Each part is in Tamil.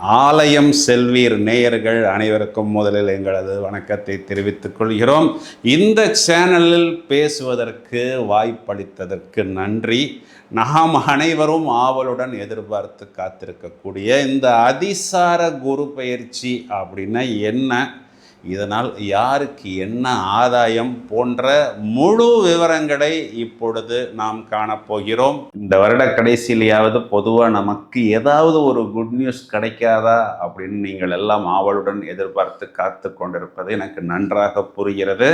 ஆலயம் செல்வீர் நேயர்கள் அனைவருக்கும் முதலில் எங்களது வணக்கத்தை தெரிவித்துக் கொள்கிறோம். இந்த சேனலில் பேசுவதற்கு வாய்ப்பளித்ததற்கு நன்றி. நாம் அனைவரும் ஆவலுடன் எதிர்பார்த்து காத்திருக்கக்கூடிய இந்த அதிசார குரு பயிற்சி அப்படின்னா என்ன? இதனால் யாருக்கு என்ன ஆதாயம் போன்ற முழு விவரங்களை இப்பொழுது நாம் காணப்போகிறோம். இந்த வருட கடைசியிலேயாவது பொதுவாக நமக்கு ஏதாவது ஒரு குட் நியூஸ் கிடைக்காதா அப்படின்னு நீங்கள் எல்லாம் ஆவலுடன் எதிர்பார்த்து காத்து கொண்டிருப்பது எனக்கு நன்றாக புரிகிறது.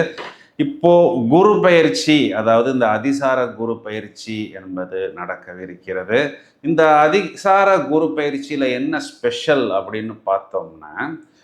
இப்போ குரு பயிற்சி அதாவது இந்த அதிசார குரு பயிற்சி என்பது நடக்கவிருக்கிறது. இந்த அதிசார குரு பயிற்சியில் என்ன ஸ்பெஷல் அப்படின்னு பார்த்தோம்னா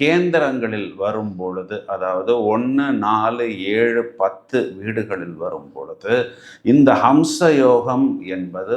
கேந்திரங்களில் வரும் பொழுது அதாவது ஒன்று நாலு ஏழு பத்து வீடுகளில் வரும் பொழுது இந்த ஹம்ச யோகம் என்பது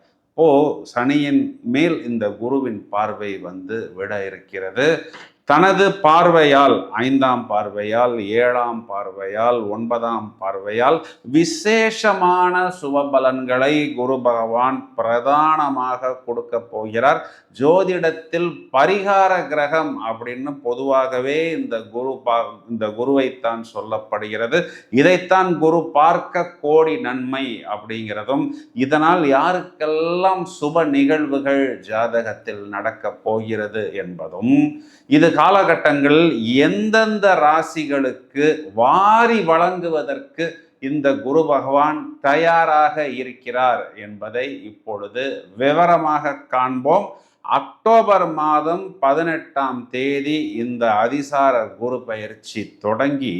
ஓ சனியின் மேல் இந்த குருவின் பார்வை வந்து விட இருக்கிறது. தனது பார்வையால் ஐந்தாம் பார்வையால் ஏழாம் பார்வையால் ஒன்பதாம் பார்வையால் விசேஷமான சுபபலன்களை குரு பகவான் பிரதானமாக கொடுக்க போகிறார். ஜோதிடத்தில் பரிகார கிரகம் அப்படின்னு பொதுவாகவே இந்த குரு பா இந்த குருவைத்தான் சொல்லப்படுகிறது. இதைத்தான் குரு பார்க்க கோடி நன்மை அப்படிங்கிறதும் இதனால் யாருக்கெல்லாம் சுப நிகழ்வுகள் ஜாதகத்தில் நடக்கப் போகிறது என்பதும் இது காலகட்டங்களில் எந்தெந்த ராசிகளுக்கு வாரி வழங்குவதற்கு இந்த குரு பகவான் தயாராக இருக்கிறார் என்பதை இப்பொழுது விவரமாக காண்போம். அக்டோபர் மாதம் பதினெட்டாம் தேதி இந்த அதிசார குரு பயிற்சி தொடங்கி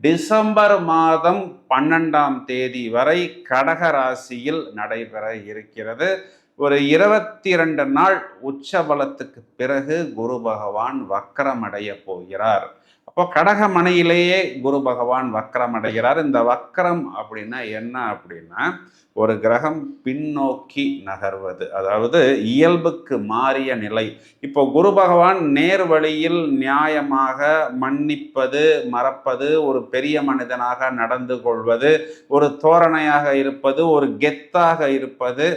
டிசம்பர் மாதம் பன்னெண்டாம் தேதி வரை கடக ராசியில் நடைபெற இருக்கிறது. ஒரு இருபத்தி ரெண்டு நாள் உச்சபலத்துக்கு பிறகு குரு பகவான் வக்கரமடைய போகிறார். அப்போ கடகமனையிலேயே குரு பகவான் வக்கரம் அடைகிறார் இந்த வக்கரம் அப்படின்னா என்ன அப்படின்னா ஒரு கிரகம் பின்னோக்கி நகர்வது. அதாவது இயல்புக்கு மாறிய நிலை. இப்போ குரு பகவான் நேர் வழியில் நியாயமாக மன்னிப்பது மறப்பது ஒரு பெரிய மனிதனாக நடந்து கொள்வது ஒரு தோரணையாக இருப்பது ஒரு கெத்தாக இருப்பது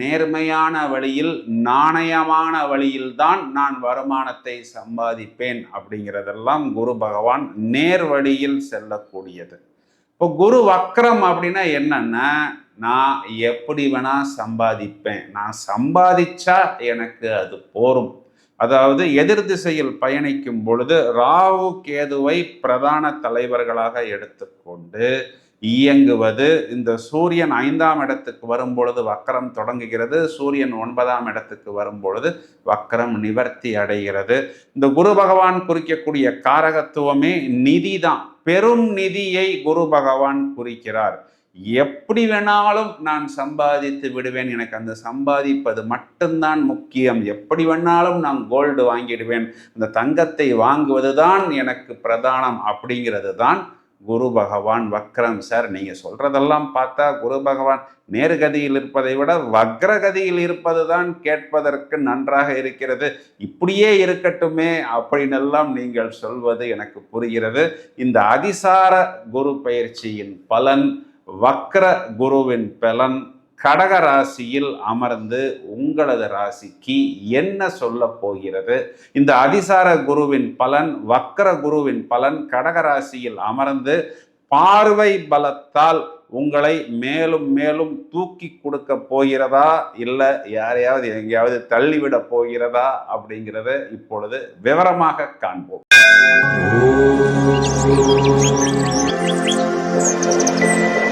நேர்மையான வழியில் நாணயமான வழியில்தான் நான் வருமானத்தை சம்பாதிப்பேன் அப்படிங்கிறதெல்லாம் குரு பகவான் நேர் வழியில் செல்லக்கூடியது. இப்போ குரு வக்ரம் அப்படின்னா என்னன்னா நான் எப்படி வேணா சம்பாதிப்பேன். நான் சம்பாதிச்சா எனக்கு அது போரும். அதாவது எதிர் திசையில் பயணிக்கும் பொழுது ராகு கேதுவை பிரதான தலைவர்களாக எடுத்துக்கொண்டு இயங்குவது. இந்த சூரியன் ஐந்தாம் இடத்துக்கு வரும் பொழுது வக்கரம் தொடங்குகிறது. சூரியன் ஒன்பதாம் இடத்துக்கு வரும் பொழுது வக்கரம் நிவர்த்தி அடைகிறது. இந்த குரு பகவான் குறிக்கக்கூடிய காரகத்துவமே நிதி தான் பெரும் நிதியை குரு பகவான் குறிக்கிறார். எப்படி வேணாலும் நான் சம்பாதித்து விடுவேன். எனக்கு அந்த சம்பாதிப்பது மட்டும்தான் முக்கியம். எப்படி வேணாலும் நான் கோல்டு வாங்கிடுவேன். அந்த தங்கத்தை வாங்குவது தான் எனக்கு பிரதானம் அப்படிங்கிறது தான் குரு பகவான் வக்ரம் சார். நீங்கள் சொல்கிறதெல்லாம் பார்த்தா குரு பகவான் நேர்கதியில் இருப்பதை விட வக்ரகதியில் இருப்பது தான் கேட்பதற்கு நன்றாக இருக்கிறது. இப்படியே இருக்கட்டுமே அப்படின்னெல்லாம் நீங்கள் சொல்வது எனக்கு புரிகிறது. இந்த அதிசார குரு பயிற்சியின் பலன் வக்ர குருவின் பலன் கடக ராசியில் அமர்ந்து உங்களது ராசிக்கு என்ன சொல்ல போகிறது? இந்த அதிசார குருவின் பலன் வக்கர குருவின் பலன் கடக ராசியில் அமர்ந்து பார்வை பலத்தால் உங்களை மேலும் மேலும் தூக்கி கொடுக்க போகிறதா? இல்லை யாரையாவது எங்கேயாவது தள்ளிவிட போகிறதா? அப்படிங்கிறத இப்பொழுது விவரமாக காண்போம். Thank you.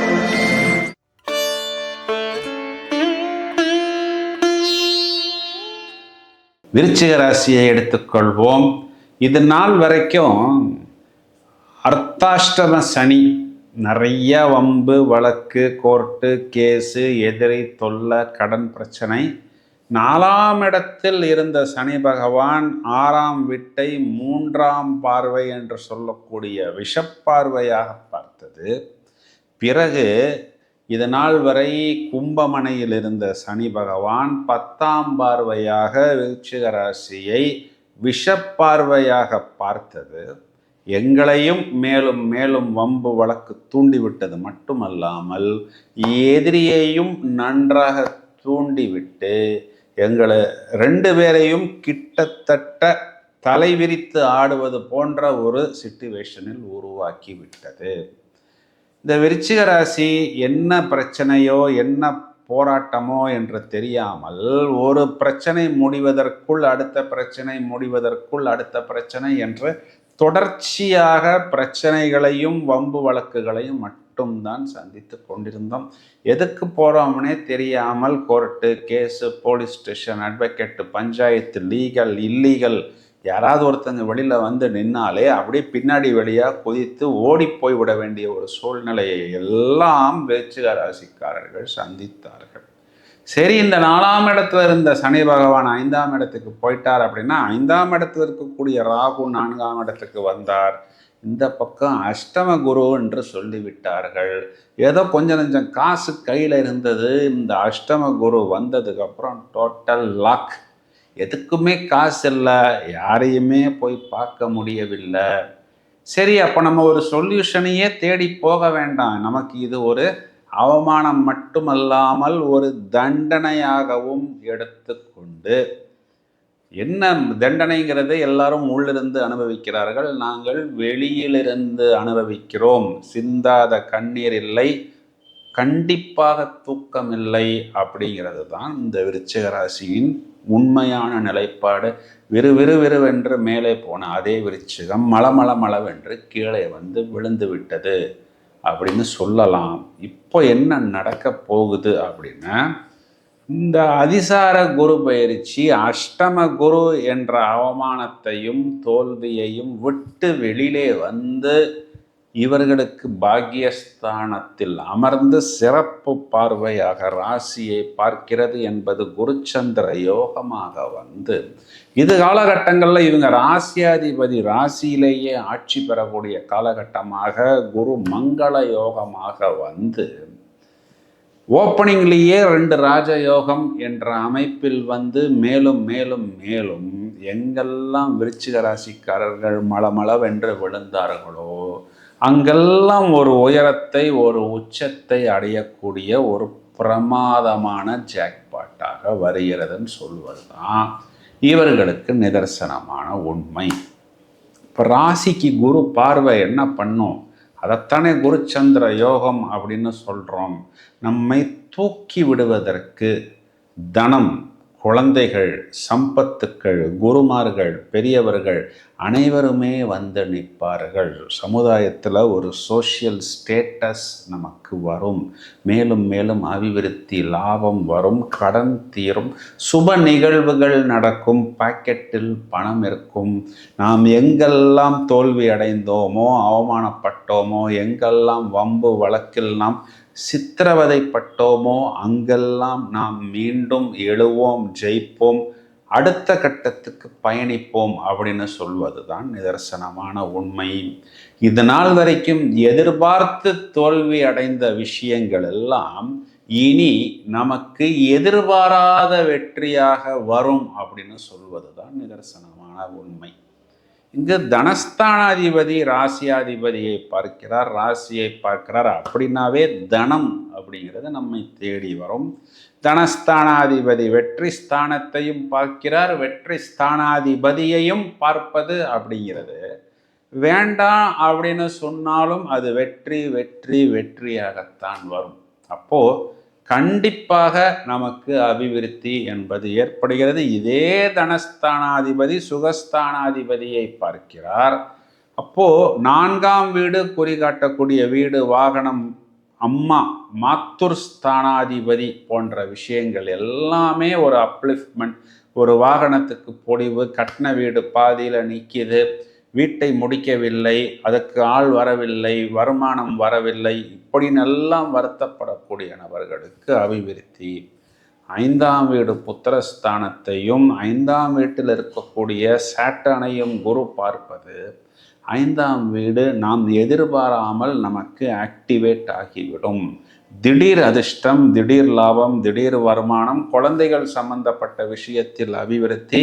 விருச்சிக ராசியை எடுத்துக்கொள்வோம். இது நாள் வரைக்கும் அர்த்தாஷ்டம சனி. நிறைய வம்பு வழக்கு கோர்ட்டு கேஸு எதிரி தொல்லை கடன் பிரச்சனை. நாலாம் இடத்தில் இருந்த சனி பகவான் ஆறாம் வீட்டை மூன்றாம் பார்வை என்று சொல்லக்கூடிய விஷப்பார்வையாக பார்த்தது. பிறகு இது நாள் வரை கும்பமனையில் இருந்த சனி பகவான் பத்தாம் பார்வையாக விருச்சிக ராசியை விஷப்பார்வையாக பார்த்தது. எங்களையும் மேலும் மேலும் வம்பு வழக்கு தூண்டிவிட்டது மட்டுமல்லாமல் எதிரியையும் நன்றாக தூண்டிவிட்டு எங்களை ரெண்டு பேரையும் கிட்டத்தட்ட தலைவிரித்து ஆடுவது போன்ற ஒரு சிட்டுவேஷனில் உருவாக்கி விட்டது இந்த விருச்சிக ராசி என்ன பிரச்சனையோ என்ன போராட்டமோ என்று தெரியாமல் ஒரு பிரச்சனை முடிவதற்குள் அடுத்த பிரச்சனை முடிவதற்குள் அடுத்த பிரச்சனை என்று தொடர்ச்சியாக பிரச்சனைகளையும் வம்பு வழக்குகளையும் மட்டும்தான் சந்தித்து கொண்டிருந்தோம். எதுக்கு போகிறோம்னே தெரியாமல் court case police station advocate panchayat legal illegal யாராவது ஒருத்தங்க வெளியில் வந்து நின்னாலே அப்படியே பின்னாடி வழியாக குதித்து ஓடி போய் விட வேண்டிய ஒரு சூழ்நிலையை எல்லாம் விருச்சிக ராசிக்காரர்கள் சந்தித்தார்கள். சரி இந்த நாலாம் இடத்துல இருந்த சனி பகவான் ஐந்தாம் இடத்துக்கு போயிட்டார் அப்படின்னா ஐந்தாம் இடத்துல இருக்கக்கூடிய ராகு நான்காம் இடத்துக்கு வந்தார். இந்த பக்கம் அஷ்டம குரு என்று சொல்லிவிட்டார்கள். ஏதோ கொஞ்சம் கொஞ்சம் காசு கையில் இருந்தது. இந்த அஷ்டம குரு வந்ததுக்கப்புறம் டோட்டல் லாக் எதுக்குமே காசு இல்லை யாரையுமே போய் பார்க்க முடியவில்லை. சரி அப்போ நம்ம ஒரு சொல்யூஷனையே தேடி போக வேண்டாம். நமக்கு இது ஒரு அவமானம் மட்டுமல்லாமல் ஒரு தண்டனையாகவும் எடுத்துக்கொண்டு என்ன தண்டனைங்கிறதை எல்லாரும் உள்ளிருந்து அனுபவிக்கிறார்கள். நாங்கள் வெளியிலிருந்து அனுபவிக்கிறோம். சிந்தாத கண்ணீர் இல்லை. கண்டிப்பாக தூக்கம் இல்லை அப்படிங்கிறது தான் இந்த விருச்சிக ராசியின் உண்மையான நிலைப்பாடு. விறு விறு விறுவென்று மேலே போன அதே விருச்சிகம் மலமள மளவென்று கீழே வந்து விழுந்து விட்டது அப்படின்னு சொல்லலாம். இப்போ என்ன நடக்க போகுது அப்படின்னா இந்த அதிசார குரு பயிற்சி அஷ்டம குரு என்ற அவமானத்தையும் தோல்வியையும் விட்டு வெளியிலே வந்து இவர்களுக்கு பாக்யஸ்தானத்தில் அமர்ந்து சிறப்பு பார்வையாக ராசியை பார்க்கிறது என்பது குருச்சந்திர யோகமாக வந்து இது காலகட்டங்களில் இவங்க ராசியாதிபதி ராசியிலேயே ஆட்சி பெறக்கூடிய காலகட்டமாக குரு மங்கள யோகமாக வந்து ஓப்பனிங்லேயே ரெண்டு ராஜயோகம் என்ற அமைப்பில் வந்து மேலும் மேலும் மேலும் எங்கெல்லாம் விருச்சிக ராசிக்காரர்கள் மளமளவென்று விழுந்தார்களோ அங்கெல்லாம் ஒரு உயரத்தை ஒரு உச்சத்தை அடையக்கூடிய ஒரு பிரமாதமான ஜாக்பாட்டாக வருகிறதுன்னு சொல்வது தான் இவர்களுக்கு நிதர்சனமான உண்மை. இப்போ ராசிக்கு குரு பார்வை என்ன பண்ணும்? அதைத்தானே குருச்சந்திர யோகம் அப்படின்னு சொல்கிறோம் நம்மை தூக்கி விடுவதற்கு தனம் குழந்தைகள் சம்பத்துக்கள் குருமார்கள் பெரியவர்கள் அனைவருமே வந்து நிற்பார்கள். சமுதாயத்தில் ஒரு சோஷியல் ஸ்டேட்டஸ் நமக்கு வரும். மேலும் மேலும் அபிவிருத்தி லாபம் வரும் கடன் தீரும் சுப நிகழ்வுகள் நடக்கும் பாக்கெட்டில் பணம் இருக்கும். நாம் எங்கெல்லாம் தோல்வி அடைந்தோமோ அவமானப்பட்டோமோ எங்கெல்லாம் வம்பு வழக்கில் நாம் சித்திரவதைப்பட்டோமோ அங்கெல்லாம் நாம் மீண்டும் எழுவோம் ஜெயிப்போம் அடுத்த கட்டத்துக்கு பயணிப்போம் அப்படின்னு சொல்வது தான் நிதர்சனமான உண்மை. இது நாள் வரைக்கும் எதிர்பார்த்து தோல்வி அடைந்த விஷயங்கள் எல்லாம் இனி நமக்கு எதிர்பாராத வெற்றியாக வரும் அப்படின்னு சொல்வது தான் நிதர்சனமான உண்மை. இங்கு தனஸ்தானாதிபதி ராசியாதிபதியை பார்க்கிறார் ராசியை பார்க்கிறார் அப்படின்னாவே தனம் அப்படிங்கிறது நம்மை தேடி வரும். தனஸ்தானாதிபதி வெற்றி ஸ்தானத்தையும் பார்க்கிறார் வெற்றி ஸ்தானாதிபதியையும் பார்ப்பது அப்படிங்கிறது. வேண்டாம் அப்படின்னு சொன்னாலும் அது வெற்றி வெற்றி வெற்றியாகத்தான் வரும். அப்போது கண்டிப்பாக நமக்கு அபிவிருத்தி என்பது ஏற்படுகிறது. இதே தனஸ்தானாதிபதி சுகஸ்தானாதிபதியை பார்க்கிறார். அப்போ நான்காம் வீடு குறிகாட்டக்கூடிய வீடு வாகனம் அம்மா மாத்துர் ஸ்தானாதிபதி போன்ற விஷயங்கள் எல்லாமே ஒரு அப்லிஃப்ட்மெண்ட் ஒரு வாகனத்துக்கு பொடிவு கட்டின வீடு பாதியில் நிற்கிது வீட்டை முடிக்கவில்லை அதற்கு ஆள் வரவில்லை வருமானம் வரவில்லை இப்படினெல்லாம் வருத்தப்படக்கூடிய நபர்களுக்கு அபிவிருத்தி. ஐந்தாம் வீடு புத்திரஸ்தானத்தையும் ஐந்தாம் வீட்டில் இருக்கக்கூடிய சாட்டனையும் குரு பார்ப்பது ஐந்தாம் வீடு நாம் எதிர்பாராமல் நமக்கு ஆக்டிவேட் ஆகிவிடும். திடீர் அதிர்ஷ்டம் திடீர் லாபம் திடீர் வருமானம் குழந்தைகள் சம்பந்தப்பட்ட விஷயத்தில் அபிவிருத்தி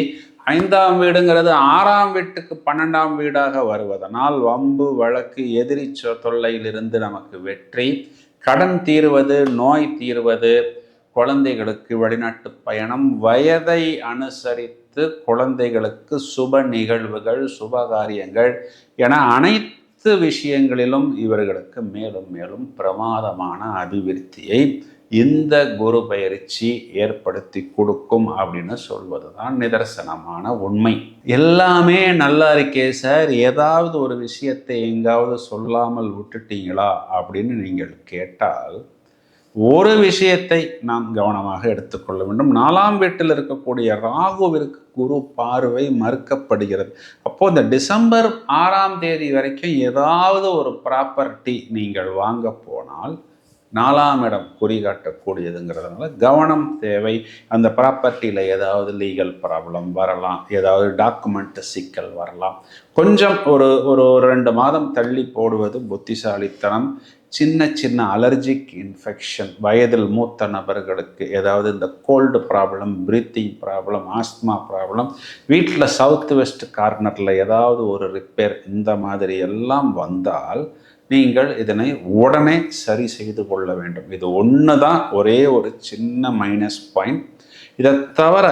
ஐந்தாம் வீடுங்கிறது ஆறாம் வீட்டுக்கு பன்னெண்டாம் வீடாக வருவதனால் வம்பு வழக்கு எதிரி சொ- தொல்லையிலிருந்து நமக்கு வெற்றி. கடன் தீர்வது நோய் தீர்வது குழந்தைகளுக்கு வெளிநாட்டு பயணம். வயதை அனுசரித்து குழந்தைகளுக்கு சுப நிகழ்வுகள் சுப காரியங்கள் என அனைத்து விஷயங்களிலும் இவர்களுக்கு மேலும் மேலும் பிரமாதமான அபிவிருத்தியை இந்த குரு பயிற்சி ஏற்படுத்தி கொடுக்கும் அப்படின்னு சொல்வது தான் நிதர்சனமான உண்மை. எல்லாமே நல்லா இருக்கே சார். ஏதாவது ஒரு விஷயத்தை எங்காவது சொல்லாமல் விட்டுட்டீங்களா அப்படின்னு நீங்கள் கேட்டால் ஒரு விஷயத்தை நாம் கவனமாக எடுத்துக்கொள்ள வேண்டும். நாலாம் வீட்டில் இருக்கக்கூடிய ராகுவிற்கு குரு பார்வை மறுக்கப்படுகிறது. அப்போ இந்த டிசம்பர் ஆறாம் தேதி வரைக்கும் ஏதாவது ஒரு ப்ராப்பர்ட்டி நீங்கள் வாங்க போனால் நாலாம் இடம் குறிகாட்டக்கூடியதுங்கிறதுனால கவனம் தேவை. அந்த ப்ராப்பர்ட்டியில் ஏதாவது லீகல் ப்ராப்ளம் வரலாம் ஏதாவது டாக்குமெண்ட் சிக்கல் வரலாம். கொஞ்சம் ஒரு ஒரு ஒரு ரெண்டு மாதம் தள்ளி போடுவது புத்திசாலித்தனம். சின்ன சின்ன அலர்ஜிக் இன்ஃபெக்ஷன் வயதில் மூத்த நபர்களுக்கு ஏதாவது இந்த cold problem breathing problem asthma problem வீட்டில் சவுத் வெஸ்ட் கார்னரில் ஏதாவது ஒரு ரிப்பேர் இந்த மாதிரி எல்லாம் வந்தால் நீங்கள் இதனை உடனே சரி செய்து கொள்ள வேண்டும். இது ஒன்று தான் ஒரே ஒரு சின்ன மைனஸ் பாயிண்ட் இதை தவிர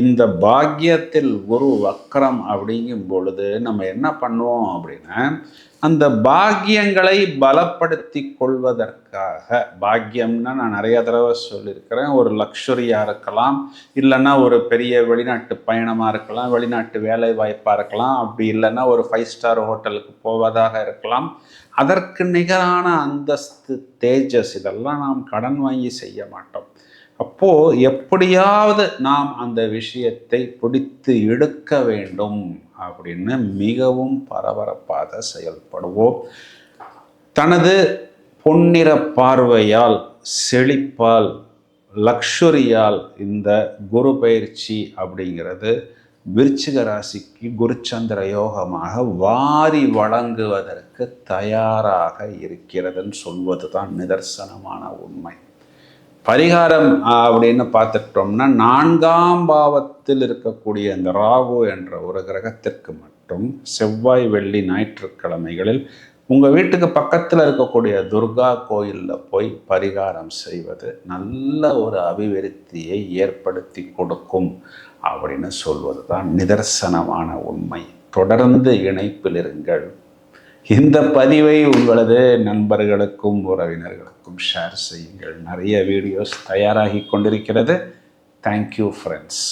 இந்த பாக்கியத்தில் குரு வக்கரம் அப்படிங்கும் பொழுது நம்ம என்ன பண்ணுவோம் அப்படின்னா அந்த பாக்கியங்களை பலப்படுத்தி கொள்வதற்காக பாக்கியம்னா நான் நிறைய தடவை சொல்லியிருக்கிறேன் ஒரு லக்ஸுரியாக இருக்கலாம் இல்லைன்னா ஒரு பெரிய வெளிநாட்டு பயணமாக இருக்கலாம் வெளிநாட்டு வேலை வாய்ப்பாக இருக்கலாம் அப்படி இல்லைன்னா ஒரு ஃபைவ் ஸ்டார் ஹோட்டலுக்கு போவதாக இருக்கலாம். அதற்கு நிகரான அந்தஸ்து தேஜஸ் இதெல்லாம் நாம் கடன் வாங்கி செய்ய மாட்டோம். அப்போ எப்படியாவது நாம் அந்த விஷயத்தை பிடித்து எடுக்க வேண்டும் அப்படின்னு மிகவும் பரபரப்பாக செயல்படுவோம். தனது பொன்னிற பார்வையால் செழிப்பால் லக்ஷுரியால் இந்த குரு பயிற்சி அப்படிங்கிறது விருச்சிக ராசிக்கு குருச்சந்திர யோகமாக வாரி வழங்குவதற்கு தயாராக இருக்கிறதுன்னு சொல்வது தான் நிதர்சனமான உண்மை. பரிகாரம் அப்படின்னு பார்த்துட்டோம்னா நான்காம் பாவத்தில் இருக்கக்கூடிய இந்த ராகு என்ற ஒரு கிரகத்திற்கு மட்டும் செவ்வாய் வெள்ளி ஞாயிற்றுக்கிழமைகளில் உங்கள் வீட்டுக்கு பக்கத்தில் இருக்கக்கூடிய துர்கா கோயிலில் போய் பரிகாரம் செய்வது நல்ல ஒரு அபிவிருத்தியை ஏற்படுத்தி கொடுக்கும். அப்படின்னு சொல்வது தான் நிதர்சனமான உண்மை. தொடர்ந்து இணைப்பில் இருங்கள் இந்த பதிவை உங்களது நண்பர்களுக்கும் உறவினர்களுக்கும் ஷேர் செய்யுங்கள். நிறைய வீடியோஸ் தயாராகி கொண்டிருக்கிறது. Thank you friends